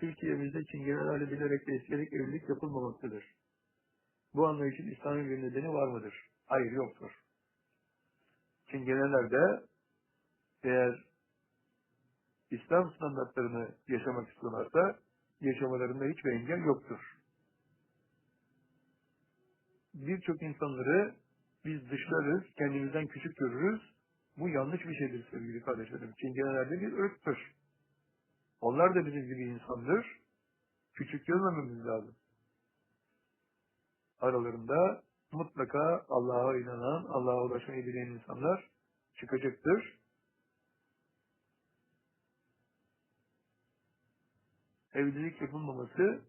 Türkiye'mizde çingenelerle bilerek ve isteyerek evlilik yapılmamaktadır. Bu anlayışın İslami bir nedeni var mıdır? Hayır yoktur. Çingeneler de eğer İslam standartlarını yaşamak istiyorlarsa yaşamalarında hiçbir engel yoktur. Birçok insanları biz dışlarız, kendimizden küçük görürüz. Bu yanlış bir şeydir sevgili kardeşlerim. Çingeneler de bir ırktır. Onlar da bizim gibi insandır. Küçük görmememiz lazım. Aralarında mutlaka Allah'a inanan, Allah'a ulaşmayı bilen insanlar çıkacaktır. Evlilik yapılmaması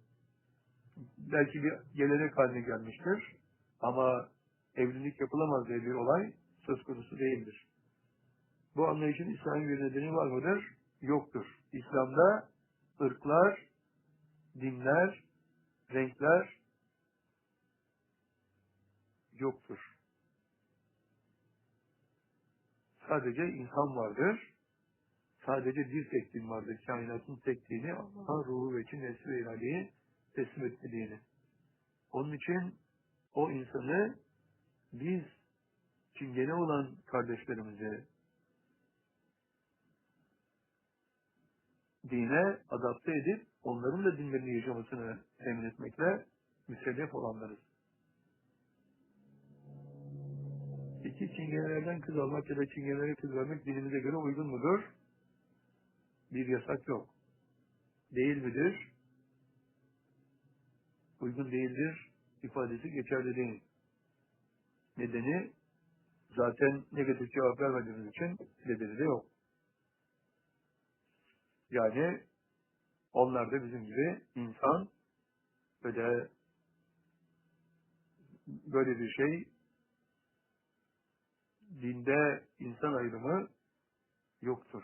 belki bir gelenek haline gelmiştir. Ama evlilik yapılamaz diye bir olay söz konusu değildir. Bu anlayışın İslami bir nedeni var mıdır? Yoktur. İslam'da ırklar, dinler, renkler yoktur. Sadece insan vardır. Sadece bir tek din vardır. Kainatın tek dini Allah'a ruhu ve için nesli ve iradeyi teslim etmediğini. Onun için o insanı biz çingene olan kardeşlerimize dine adapte edip onların da dinlerini yaşamasını temin etmekle müsellef olanlarız. İki çingenelerden kız almak ya da çingenelere kız vermek dinimize göre uygun mudur? Bir yasak yok. Değil midir? Uygun değildir ifadesi geçerli değil. Nedeni zaten negatif cevap vermediğimiz için nedeni de yok. Yani onlar da bizim gibi insan de böyle bir şey dinde insan ayrımı yoktur.